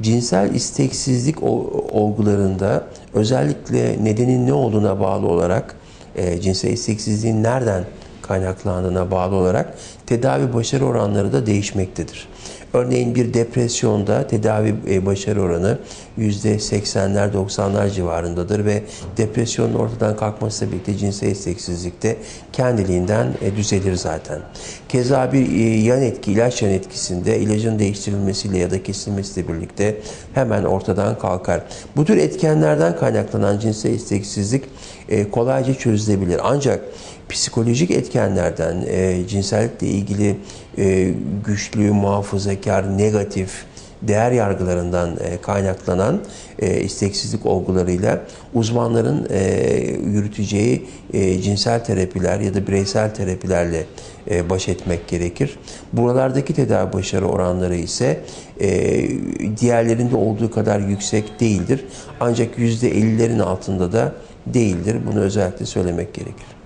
cinsel isteksizlik olgularında özellikle nedenin ne olduğuna bağlı olarak e, cinsel isteksizliğin nereden kaynaklandığına bağlı olarak tedavi başarı oranları da değişmektedir. Örneğin bir depresyonda tedavi e, başarı oranı %80'ler 90'lar civarındadır ve depresyonun ortadan kalkmasıyla birlikte cinsel isteksizlik de kendiliğinden e, düzelir zaten. Keza bir e, yan etki, ilaç yan etkisinde ilacın değiştirilmesiyle ya da kesilmesiyle birlikte hemen ortadan kalkar. Bu tür etkenlerden kaynaklanan cinsel isteksizlik kolayca çözülebilir. Ancak psikolojik etkenlerden e, cinsellikle ilgili e, güçlü, muhafazakar, negatif değer yargılarından e, kaynaklanan e, isteksizlik olgularıyla uzmanların e, yürüteceği e, cinsel terapiler ya da bireysel terapilerle e, baş etmek gerekir. Buralardaki tedavi başarı oranları ise e, diğerlerinde olduğu kadar yüksek değildir. Ancak %50'lerin altında da değildir. Bunu özellikle söylemek gerekir.